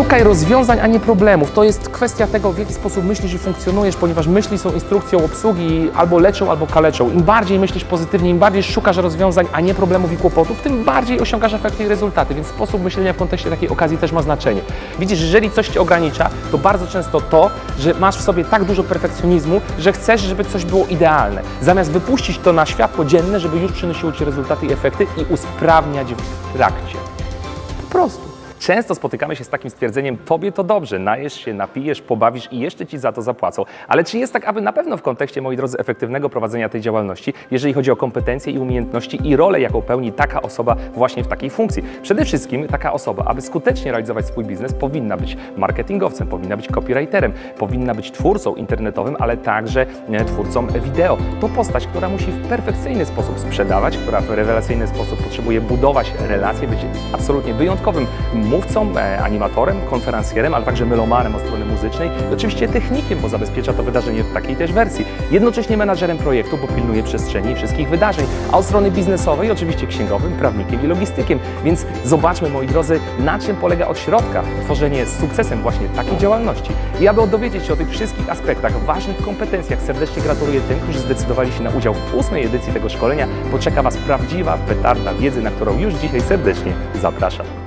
Szukaj rozwiązań, a nie problemów. To jest kwestia tego, w jaki sposób myślisz i funkcjonujesz, ponieważ myśli są instrukcją obsługi albo leczą, albo kaleczą. Im bardziej myślisz pozytywnie, im bardziej szukasz rozwiązań, a nie problemów i kłopotów, tym bardziej osiągasz efekty i rezultaty. Więc sposób myślenia w kontekście takiej okazji też ma znaczenie. Widzisz, jeżeli coś cię ogranicza, to bardzo często to, że masz w sobie tak dużo perfekcjonizmu, że chcesz, żeby coś było idealne. Zamiast wypuścić to na światło dzienne, żeby już przynosiło ci rezultaty i efekty i usprawniać w trakcie. Po prostu. Często spotykamy się z takim stwierdzeniem, tobie to dobrze, najesz się, napijesz, pobawisz i jeszcze ci za to zapłacą. Ale czy jest tak, aby na pewno w kontekście, moi drodzy, efektywnego prowadzenia tej działalności, jeżeli chodzi o kompetencje i umiejętności i rolę, jaką pełni taka osoba właśnie w takiej funkcji? Przede wszystkim taka osoba, aby skutecznie realizować swój biznes, powinna być marketingowcem, powinna być copywriterem, powinna być twórcą internetowym, ale także e, twórcą wideo. To postać, która musi w perfekcyjny sposób sprzedawać, która w rewelacyjny sposób potrzebuje budować relacje, być absolutnie wyjątkowym mówcą, e, animatorem, konferencjerem, ale także melomanem od strony muzycznej i oczywiście technikiem, bo zabezpiecza to wydarzenie w takiej też wersji. Jednocześnie menadżerem projektu, bo pilnuje przestrzeni i wszystkich wydarzeń, a od strony biznesowej oczywiście księgowym, prawnikiem i logistykiem. Więc zobaczmy, moi drodzy, na czym polega od środka tworzenie z sukcesem właśnie takiej działalności. I aby dowiedzieć się o tych wszystkich aspektach, ważnych kompetencjach, serdecznie gratuluję tym, którzy zdecydowali się na udział w ósmej edycji tego szkolenia, bo czeka Was prawdziwa petarda wiedzy, na którą już dzisiaj serdecznie zapraszam.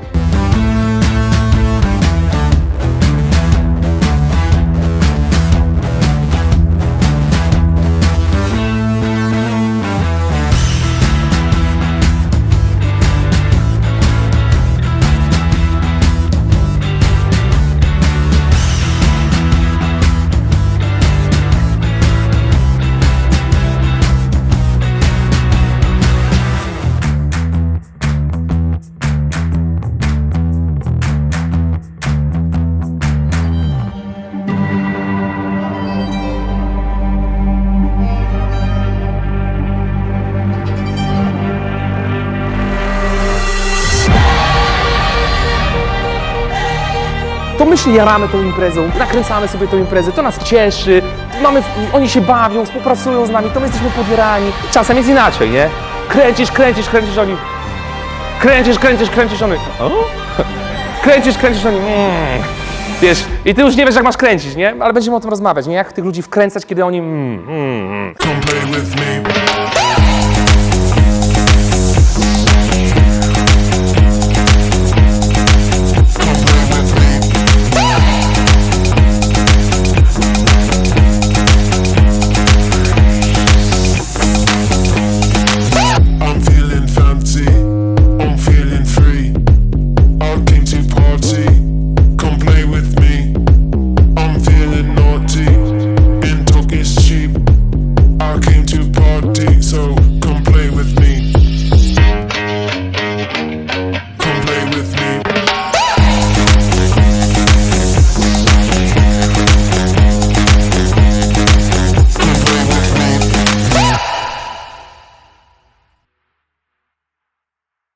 Się jaramy tą imprezą, nakręcamy sobie tą imprezę, to nas cieszy, mamy, oni się bawią, współpracują z nami, to my jesteśmy podjarani. Czasem jest inaczej, nie? Kręcisz, kręcisz, kręcisz, oni... Kręcisz, kręcisz, kręcisz, oni... Kręcisz, kręcisz, oni... Mm. Wiesz, i ty już nie wiesz, jak masz kręcić, nie? Ale będziemy o tym rozmawiać, nie? Jak tych ludzi wkręcać, kiedy oni... Mm, mm, mm.